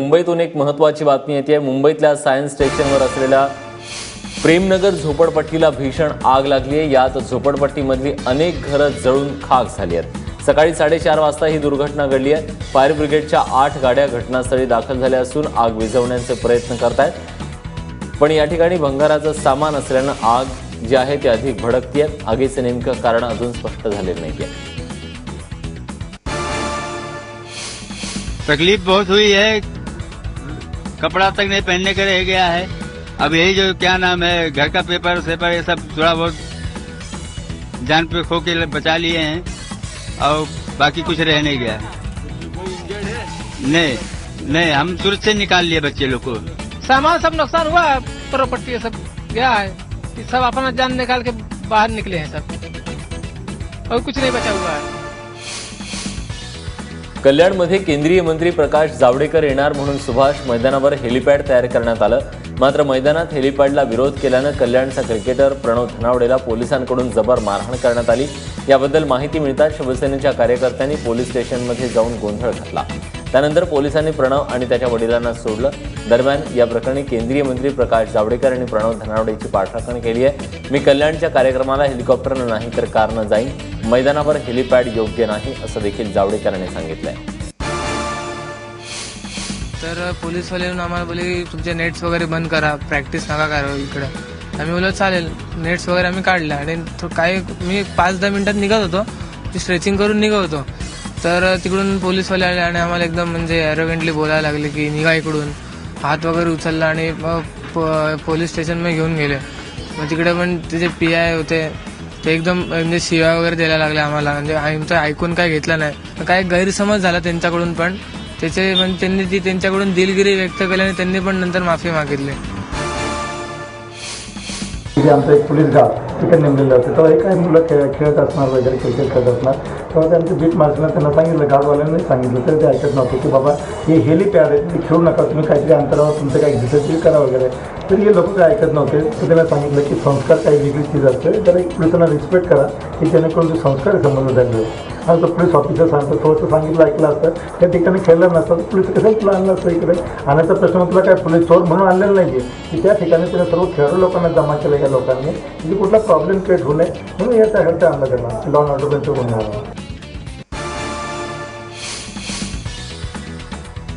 मुंबईतून एक महत्वाची बातमी येते. मुंबईतल्या सायन्स स्टेशनवर असलेल्या प्रेमनगर झोपडपट्टीला भीषण आग लागली आहे. यात झोपडपट्टीमधली अनेक घरं जळून खाक झाली आहेत. सकाळी साडेचार वाजता ही दुर्घटना घडली आहे. फायर ब्रिगेडच्या आठ गाड्या घटनास्थळी दाखल झाल्या असून आग विझवण्याचे प्रयत्न करतायत. पण या ठिकाणी भंगाराचं सामान असल्यानं आग जी आहे ती अधिक भडकती आहे आगीचं नेमकं कारण अजून स्पष्ट झालेलं नाही तकलीफ बहुत हुई है. कपड़ा तक नहीं पहनने के रह गया है। अब यही जो क्या नाम है, घर का पेपर, सेपर, ये सब थोड़ा बहुत जान पे खो के बचा लिए हैं, और बाकी कुछ रह नहीं गया। नहीं नहीं, हम सूरत से निकाल लिए बच्चे लोग को। सामान सब नुकसान हुआ है प्रॉपर्टी सब गया है सब अपना जान निकाल के बाहर निकले हैं सब। और कुछ नहीं बचा हुआ है। कल्याणमध्ये केंद्रीय मंत्री प्रकाश जावडेकर येणार म्हणून सुभाष मैदानावर हेलिपॅड तयार करण्यात आलं. मात्र मैदानात हेलिपॅडला विरोध केल्यानं कल्याणचा क्रिकेटर प्रणव धनावडेला पोलिसांकडून जबर मारहाण करण्यात आली. याबद्दल माहिती मिळताच शिवसेनेच्या कार्यकर्त्यांनी पोलीस स्टेशनमध्ये जाऊन गोंधळ घातला. त्यानंतर पोलिसांनी प्रणव आणि त्याच्या वडिलांना सोडलं. दरम्यान या प्रकरणी केंद्रीय मंत्री प्रकाश जावडेकर आणि प्रणव धनावडेची पाठराखण केली आहे. मी कल्याणच्या कार्यक्रमाला हेलिकॉप्टरनं नाही तर कारनं जाईन. मैदानावर हेलिपॅड योग्य नाही असं देखील जावडेकरांनी सांगितलंय. तर पोलीसवाले येऊन आम्हाला बोले की तुमचे नेट्स वगैरे बंद करा प्रॅक्टिस नका करा इकडं. आम्ही बोललो चालेल नेट्स वगैरे आम्ही काढले आणि काही मी पाच दहा मिनिटात निघत होतो. ती स्ट्रेचिंग करून निघत होतो. तर तिकडून पोलीसवाले आले आणि आम्हाला एकदम म्हणजे अरोगेंटली बोलायला लागले की निघा इकडून. हात वगैरे उचलला आणि मग प- पोलीस स्टेशनमध्ये घेऊन गेले. मग तिकडे पण तिचे पी आय होते ते एकदम म्हणजे शिव्या वगैरे द्यायला लागले आम्हाला. म्हणजे आमचं ऐकून काय घेतलं नाही. काय गैरसमज झाला त्यांच्याकडून पण. त्याचे म्हणजे त्यांनी ती त्यांच्याकडून दिलगिरी व्यक्त केली आणि त्यांनी पण नंतर माफी मागितली. आमचा एक पोलीस गाव तिकडे नेमलेला होतं. तेव्हा एक काही मुलं खेळ खेळत असणार वगैरे क्रिकेट खेळत असणार. तेव्हा त्यांचं बीट मार्शलला त्यांना सांगितलं गाजवाल्यांनी सांगितलं तर ते ऐकत नव्हते की बाबा हे हेलिपॅड आहे ते खेळू नका तुम्ही काहीतरी अंतरावर तुमचं काही एक्झरसाईज करा वगैरे. तर हे लोक काही ऐकत नव्हते. तर त्यांना सांगितलं की संस्कार काही वेगळी चीज असते तर एक त्यांना रिस्पेक्ट करा की जेणेकरून ते संस्कार संबंध त्यांचे आणि तो पोलीस ऑफिसर सांगतो थोडंसं सांगितलं ऐकलं असतं. त्या ठिकाणी खेळलं नसतं तर पोलीस कसं तुला आणलं असतं इकडे? आणायचा प्रश्न तुला काय पोलीस चोर म्हणून आणलेलं नाही की त्या ठिकाणी त्याने सर्व खेळाडू लोकांना जमा केलं या लोकांनी. म्हणजे कुठला प्रॉब्लेम क्रिएट होऊ नये म्हणून या त्यासाठी आणलं. त्यांना लॉन ऑर्डर त्यांचं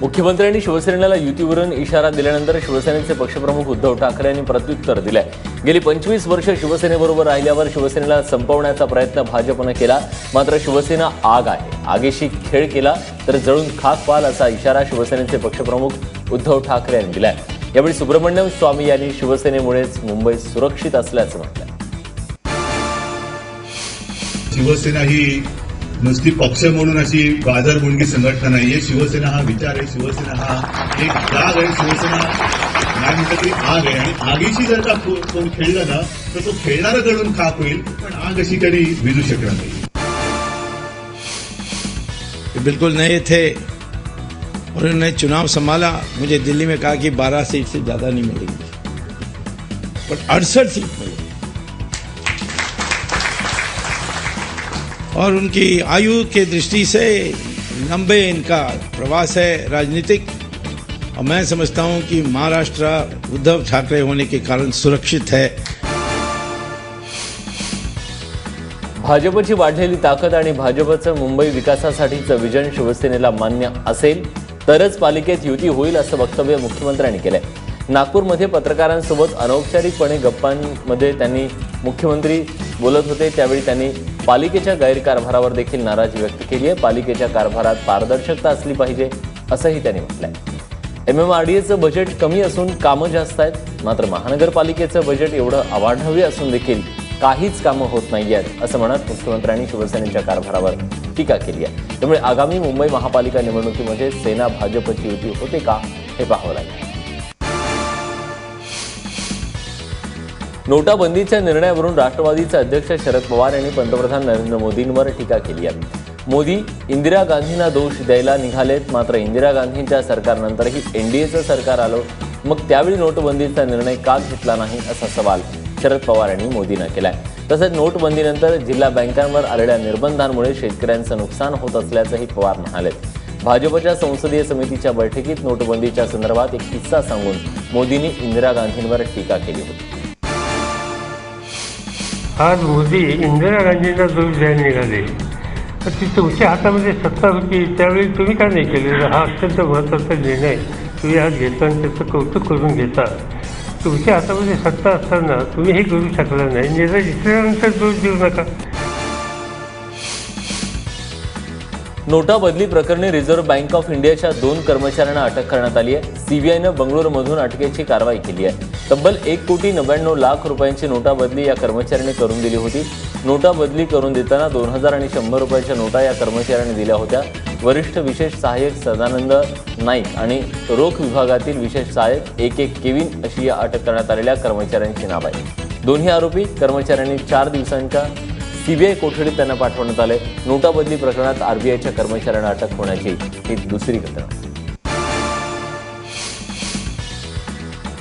मुख्यमंत्र्यांनी शिवसेनेला युतीवरून इशारा दिल्यानंतर शिवसेनेचे पक्षप्रमुख उद्धव ठाकरे यांनी प्रत्युत्तर दिलंय. गेली पंचवीस वर्ष शिवसेनेबरोबर राहिल्यावर शिवसेनेला संपवण्याचा प्रयत्न भाजपनं केला मात्र शिवसेना आग आहे. आगेशी खेळ केला तर जळून खाक पाल असा इशारा शिवसेनेचे पक्षप्रमुख उद्धव ठाकरे यांनी दिलाय. यावेळी सुब्रमण्यम स्वामी यांनी शिवसेनेमुळेच मुंबई सुरक्षित असल्याचं म्हटलं शिवसेना ही नुसती पक्ष म्हणून अशी बाजारमुंडी संघटना नाहीये. शिवसेना हा विचार आहे, शिवसेना हा एक राग आहे, शिवसेना नाही म्हणतात तरी आग आहे. आणि आगीशी जर का कोण खेळला ना, तर तो खेळणारा गळून खाक होईल, पण आग अशी कधी विजू शकणार नाही. बिल्कुल नए थे उन्होंने चुनाव संभाला। मुझे दिल्ली में कहा कि 12 सीट से ज़्यादा नहीं मिलेगी। बट अड़सठ सीट मिली और उनकी आयु के दृष्टि से लंबे इनका प्रवास है राजनीतिक। और मैं समझता हूं कि महाराष्ट्र उद्धव ठाकरे होने के कारण सुरक्षित है। भाजपची वाढलेली ताकद आणि भाजपचं मुंबई विकासासाठीचं विजन शिवसेनेला मान्य असेल तरच पालिकेत युती होईल असं वक्तव्य मुख्यमंत्र्यांनी केलंय. नागपूरमध्ये पत्रकारांसोबत अनौपचारिकपणे गप्पांमध्ये त्यांनी मुख्यमंत्री बोलत होते त्यावेळी त्यांनी पालिकेच्या गैरकारभारावर देखील नाराजी व्यक्त केली आहे. पालिकेच्या कारभारात पारदर्शकता असली पाहिजे असंही त्यांनी म्हटलंय. एमएमआरडीएचं बजेट कमी असून कामं जास्त आहेत. मात्र महानगरपालिकेचं बजेट एवढं अवाढव्य असून देखील काहीच कामं होत नाही आहेत असं म्हणत मुख्यमंत्र्यांनी शिवसेनेच्या कारभारावर टीका केली आहे. त्यामुळे आगामी मुंबई महापालिका निवडणुकीमध्ये सेना भाजपची युती होते का हे पाहावं लागेल. नोटाबंदीच्या निर्णयावरून राष्ट्रवादीचे अध्यक्ष शरद पवार यांनी पंतप्रधान नरेंद्र मोदींवर टीका केली आहे. मोदी इंदिरा गांधींना दोष द्यायला निघालेत मात्र इंदिरा गांधींच्या सरकारनंतरही एनडीएचं सरकार आलं मग त्यावेळी नोटबंदीचा निर्णय का घेतला नाही असा सवाल शरद पवार यांनी मोदींना केलाय. तसंच नोटबंदीनंतर जिल्हा बँकांवर आलेल्या निर्बंधांमुळे शेतकऱ्यांचं नुकसान होत असल्याचंही पवार म्हणालेत. भाजपच्या संसदीय समितीच्या बैठकीत नोटबंदीच्या संदर्भात एक किस्सा सांगून मोदींनी इंदिरा गांधींवर टीका केली होती. आज मोदी इंदिरा गांधींना दोष द्यायला निघाले तर ती तुमच्या हातामध्ये सत्ता होती त्यावेळी तुम्ही का नाही केलेलं हा अत्यंत महत्त्वाचा निर्णय तुम्ही आज घेता आणि त्याचं कौतुक करून घेता. तुमच्या हातामध्ये सत्ता असताना तुम्ही हे करू शकला नाही. निर्णय दिसल्यानंतर दोष देऊ नका. नोटा बदली प्रकरणी रिझर्व्ह बँक ऑफ इंडियाच्या दोन कर्मचाऱ्यांना अटक करण्यात आली आहे. सीबीआयनं बंगळुरूमधून अटकेची कारवाई केली आहे. तब्बल एक कोटी नव्याण्णव लाख रुपयांची नोटा बदली या कर्मचाऱ्यांनी करून दिली होती. नोटा बदली करून देताना दोन हजार आणि शंभर रुपयाच्या नोटा या कर्मचाऱ्यांनी दिल्या होत्या. वरिष्ठ विशेष सहाय्यक सदानंद नाईक आणि रोख विभागातील विशेष सहाय्यक एक एक केविन अशी या अटक करण्यात आलेल्या कर्मचाऱ्यांची नाव आहे दोन्ही आरोपी कर्मचाऱ्यांनी चार दिवसांच्या सीबीआय कोठडीत त्यांना पाठवण्यात आले. नोटा बदली प्रकरणात आरबीआयच्या कर्मचाऱ्यांना अटक होण्याची ही दुसरी घटना.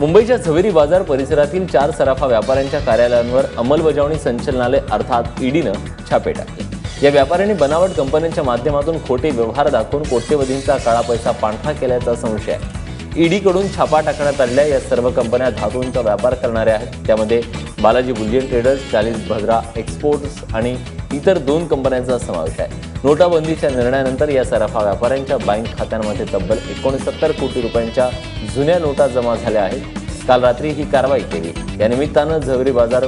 मुंबईच्या झवेरी बाजार परिसरातील चार सराफा व्यापाऱ्यांच्या कार्यालयांवर अंमलबजावणी संचालनालय अर्थात ईडीनं छापे टाकले. या व्यापाऱ्यांनी बनावट कंपन्यांच्या माध्यमातून खोटे व्यवहार दाखवून कोट्यवधींचा काळा पैसा पांढरा केल्याचा संशय आहे. ईडीकडून छापा टाकण्यात आलेल्या या सर्व कंपन्या धातूंचा व्यापार करणाऱ्या आहेत. त्यामध्ये बालाजी बुलियन ट्रेडर्स चालीस भद्रा एक्सपोर्ट्स आणि इतर दोन कंपन्यांचा समावेश आहे. नोटाबंदीच्या निर्णयानंतर या सराफा व्यापाऱ्यांच्या बँक खात्यांमध्ये तब्बल एकोणसत्तर कोटी रुपयांच्या जुन्या नोटा जमा झाल्या आहेत. काल रात्री ही कारवाई केली. या निमित्तानं झगरी बाजार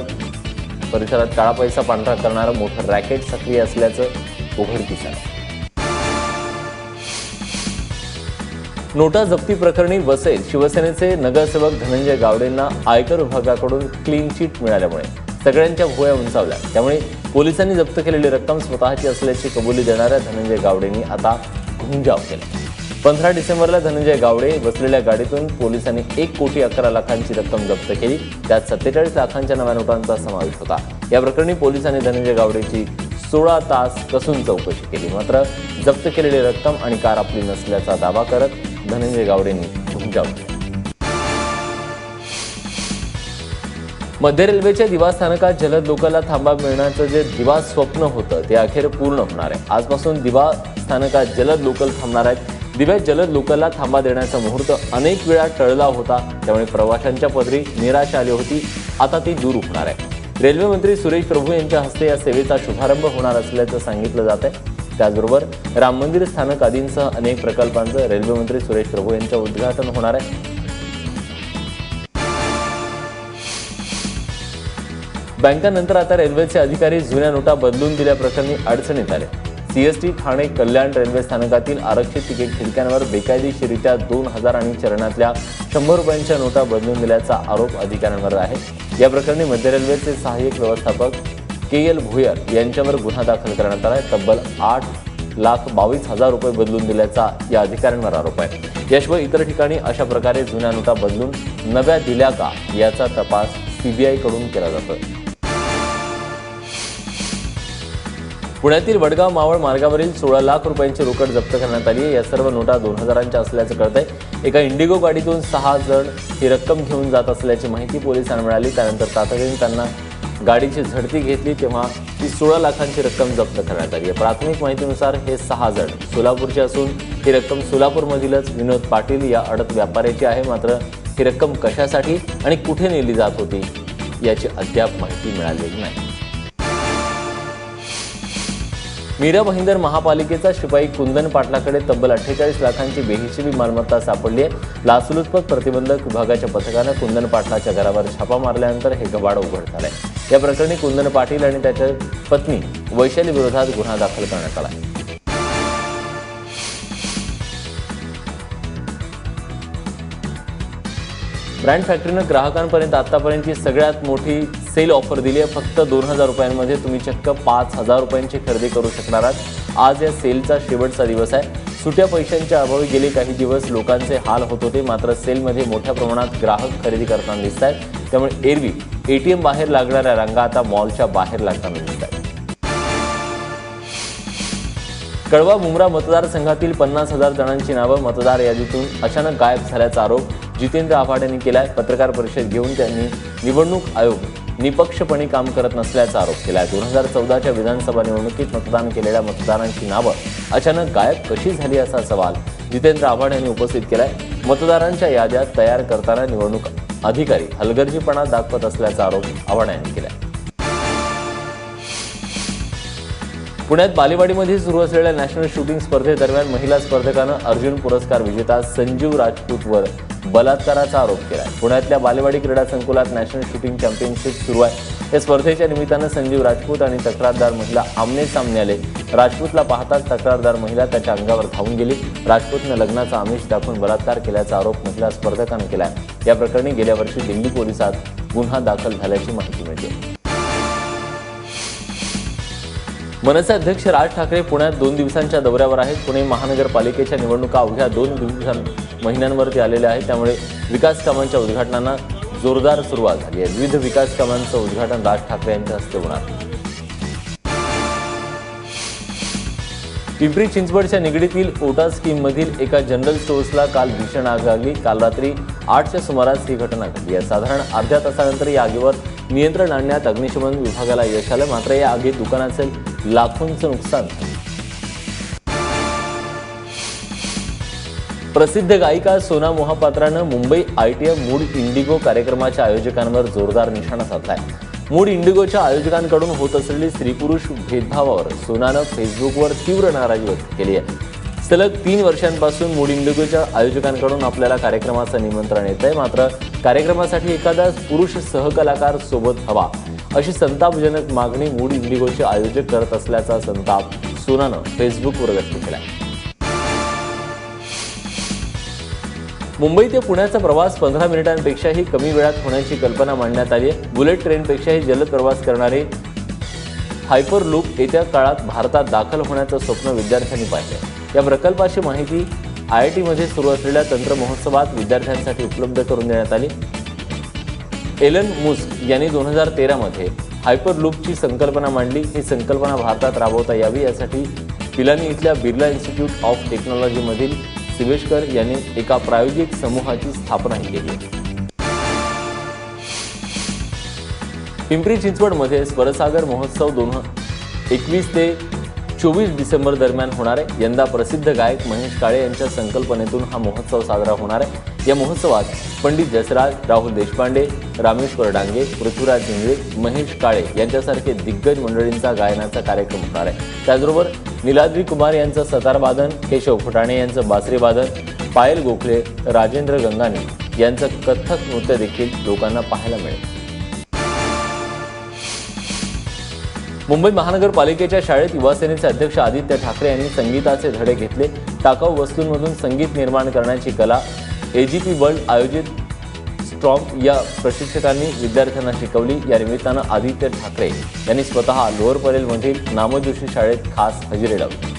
परिसरात काळा पैसा पांढरा करणारं मोठं रॅकेट सक्रिय असल्याचं उघडकीस आलं. नोटा जप्ती प्रकरणी वसईत शिवसेनेचे नगरसेवक धनंजय गावडेंना आयकर विभागाकडून क्लीन चिट मिळाल्यामुळे. सगळ्यांच्या भुवया उंचावल्या. त्यामुळे पोलिसांनी जप्त केलेली रक्कम स्वतःची असल्याची कबुली देणाऱ्या धनंजय गावडेंनी आता घुंजाव केला. पंधरा डिसेंबरला धनंजय गावडे बसलेल्या गाडीतून पोलिसांनी एक कोटी अकरा लाखांची रक्कम जप्त केली. त्यात सत्तेचाळीस लाखांच्या नव्या नोटांचा समावेश होता. या प्रकरणी पोलिसांनी धनंजय गावडेची सोळा तास कसून चौकशी केली. मात्र जप्त केलेली रक्कम आणि कार आपली नसल्याचा दावा करत धनंजय गावडेंनी घुमजाव मध्य रेल्वेच्या दिवास्थानकात जलद लोकांना थांबा मिळण्याचं जे दिवा स्वप्न होतं ते अखेर पूर्ण होणार आहे. आजपासून दिवा स्थानकात जलद लोकल थांबणार आहेत. दिव्यात जलद लोकलला थांबा देण्याचा मुहूर्त अनेक वेळा टळला होता त्यामुळे प्रवाशांच्या पदरी निराशा आली होती. आता ती दूर होणार आहे. रेल्वे मंत्री सुरेश प्रभू यांच्या हस्ते या सेवेचा शुभारंभ होणार असल्याचं सांगितलं जात आहे. त्याचबरोबर राम मंदिर स्थानक आदींसह अनेक प्रकल्पांचं रेल्वे मंत्री सुरेश प्रभू यांच्या उद्घाटन होणार आहे. बँकानंतर आता रेल्वेचे अधिकारी जुन्या नोटा बदलून दिल्याप्रकरणी अडचणीत आले. सीएसटी ठाणे कल्याण रेल्वे स्थानकातील आरक्षित तिकीट खिडक्यांवर बेकायदेशीरित्या दोन हजार आणि चरणातल्या शंभर रुपयांच्या नोटा बदलून दिल्याचा आरोप अधिकाऱ्यांवर आहे. या प्रकरणी मध्य रेल्वेचे सहाय्यक व्यवस्थापक के एल भुयर यांच्यावर गुन्हा दाखल करण्यात आला आहे तब्बल आठ लाख बावीस हजार रुपये बदलून दिल्याचा या अधिकाऱ्यांवर आरोप आहे. याशिवाय इतर ठिकाणी अशा प्रकारे जुन्या नोटा बदलून नव्या दिल्या का याचा तपास सीबीआयकडून केला जातो पुण्यातील वडगाव मावळ मार्गावरील सोळा लाख रुपयांची रोकड जप्त करण्यात आली आहे. या सर्व नोटा दोन हजारांच्या असल्याचं कळतंय. एका इंडिगो गाडीतून सहा जण ही रक्कम घेऊन जात असल्याची माहिती पोलिसांना मिळाली. त्यानंतर तातडीने त्यांना गाडीची झडती घेतली तेव्हा ती सोळा लाखांची रक्कम जप्त करण्यात आली आहे. प्राथमिक माहितीनुसार हे सहा जण सोलापूरचे असून ही रक्कम सोलापूरमधीलच विनोद पाटील या अडत व्यापाऱ्याची आहे. मात्र ही रक्कम कशासाठी आणि कुठे नेली जात होती याची अद्याप माहिती मिळालेली नाही. मीरा भाईंदर महापालिकेचा शिपाई कुंदन पाटलाकडे तब्बल अठ्ठेचाळीस लाखांची बेहिशेबी मालमत्ता सापडली आहे. लाचलुचपत प्रतिबंधक विभागाच्या पथकानं कुंदन पाटलाच्या घरावर छापा मारल्यानंतर हे गबाड उघड झालंय या प्रकरणी कुंदन पाटील आणि त्याच्या पत्नी वैशाली विरोधात गुन्हा दाखल करण्यात आला आहे. ब्रँड फॅक्टरीनं ग्राहकांपर्यंत आतापर्यंतची सगळ्यात मोठी सेल ऑफर दिली आहे. फक्त दोन हजार रुपयांमध्ये तुम्ही चक्क पाच हजार रुपयांची खरेदी करू शकणार आहात. आज या सेलचा शेवटचा दिवस आहे. सुट्या पैशांच्या अभावी गेले काही दिवस लोकांचे हाल होत होते. मात्र सेलमध्ये मोठ्या प्रमाणात ग्राहक खरेदी करताना दिसत आहेत. त्यामुळे एरवी एटीएम बाहेर लागणाऱ्या रंगा आता मॉलच्या बाहेर लागताना दिसत आहेत. कळवा मुंब्रा मतदारसंघातील पन्नास हजार जणांची नावं मतदार यादीतून अचानक गायब झाल्याचा आरोप जितेंद्र आव्हाड यांनी केलाय. पत्रकार परिषद घेऊन त्यांनी निवडणूक आयोग निपक्षपणे काम करत नसल्याचा आरोप केला दोन हजार चौदाच्या विधानसभा निवडणुकीत मतदान केलेल्या मतदारांची नावं अचानक गायब कशी झाली असा सवाल जितेंद्र आव्हाड यांनी उपस्थित केलाय. मतदारांच्या याद्या तयार करताना निवडणूक अधिकारी हलगर्जीपणा दाखवत असल्याचा आरोप आव्हाड यांनी केलाय. पुण्यात बालेवाडीमध्ये सुरू असलेल्या नॅशनल शूटिंग स्पर्धेदरम्यान महिला स्पर्धकानं अर्जुन पुरस्कार विजेता संजीव राजपूतवर बलात्काराचा आरोप केला पुण्यातल्या बालेवाडी क्रीडा संकुलात नॅशनल शूटिंग चॅम्पियनशिप सुरू आहे. या स्पर्धेच्या निमित्तानं संजीव राजपूत आणि तक्रारदार महिला आमने सामने आले. राजपूतला पाहताच तक्रारदार महिला त्याच्या अंगावर धावून गेली. राजपूतनं लग्नाचा आमिष दाखवून बलात्कार केल्याचा आरोप महिला स्पर्धकानं केला या प्रकरणी गेल्या वर्षी दिल्ली पोलिसात गुन्हा दाखल झाल्याची माहिती मिळते. मनसे अध्यक्ष राज ठाकरे पुण्यात दोन दिवसांच्या दौऱ्यावर आहेत. पुणे महानगरपालिकेच्या निवडणुका अवघ्या दोन दिवसां महिन्यांवरती आलेल्या आहेत. त्यामुळे विकास कामांच्या उद्घाटनांना जोरदार सुरुवात झाली आहे. विविध विकास कामांचं उद्घाटन राज ठाकरे यांच्या हस्ते होणार. पिंपरी चिंचवडच्या निगडीतील ओटा स्कीममधील एका जनरल स्टोअर्सला काल भीषण आग लागली. काल रात्री आठच्या सुमारास ही घटना घडली आहे. साधारण अर्ध्या तासानंतर या आगीवर नियंत्रण आणण्यात अग्निशमन विभागाला यश आलं. मात्र या आगीत दुकानाचे लाखोंचं नुकसान. प्रसिद्ध गायिका Sona मोहापात्रानं Mumbai I T M Mood Indigo कार्यक्रमाच्या आयोजकांवर जोरदार निशाणा साधलाय. मूड इंडिगोच्या आयोजकांकडून होत असलेली स्त्री पुरुष भेदभावावर सोनानं फेसबुकवर तीव्र नाराजी व्यक्त केली आहे. सलग तीन वर्षांपासून मूड इंडिगोच्या आयोजकांकडून आपल्याला कार्यक्रमाचं निमंत्रण येत आहे मात्र कार्यक्रमासाठी एखादा पुरुष सहकलाकार सोबत हवा. अशी संतापजनक मागणी मूड इंडिगोचे आयोजक करत असल्याचा संताप सोनानं फेसबुकवर व्यक्त केला मुंबई ते पुण्याचा प्रवास पंधरा मिनिटांपेक्षाही कमी वेळात होण्याची कल्पना मांडण्यात आली आहे. बुलेट ट्रेनपेक्षाही जलद प्रवास करणारे हायपर लूप येत्या काळात भारतात दाखल होण्याचं स्वप्न विद्यार्थ्यांनी पाहिलं या प्रकल्पाची माहिती आय आय टीमध्ये सुरू असलेल्या तंत्र महोत्सवात विद्यार्थ्यांसाठी उपलब्ध करून देण्यात आली. एलन मुस्क यांनी दोन हजार तेरामध्ये हायपरलूपची संकल्पना मांडली. ही संकल्पना भारतात राबवता यावी. यासाठी पिलानी इथल्या बिर्ला इन्स्टिट्यूट ऑफ टेक्नॉलॉजीमधील सिवेशकर यांनी एका प्रायोगिक समूहाची स्थापनाही केली. आहे पिंपरी चिंचवडमध्ये स्वरसागर महोत्सव दोन एकवीस ते चोवीस डिसेंबर दरम्यान होणार आहे. यंदा प्रसिद्ध गायक महेश काळे यांच्या संकल्पनेतून हा महोत्सव साजरा होणार आहे. या महोत्सवात पंडित जसराज राहुल देशपांडे रामेश्वर डांगे पृथ्वीराज इंगळे महेश काळे यांच्यासारखे दिग्गज मंडळींचा गायनाचा कार्यक्रम होणार आहे. त्याचबरोबर निलाद्री कुमार यांचं सतारवादन केशव फुटाणे यांचं बासरीवादन पायल गोखले राजेंद्र गंगाने यांचं कथ्थक नृत्य देखील लोकांना पाहायला मिळेल. मुंबई महानगरपालिकेच्या शाळेत युवासेनेचे अध्यक्ष आदित्य ठाकरे यांनी संगीताचे धडे घेतले. टाकाऊ वस्तूंमधून संगीत निर्माण करण्याची कला एजीपी वर्ल्ड आयोजित स्ट्रॉंग या प्रशिक्षकांनी विद्यार्थ्यांना शिकवली. या निमित्तानं आदित्य ठाकरे यांनी स्वतः लोअर परेलमधील नामजोशी शाळेत खास हजेरी लावली.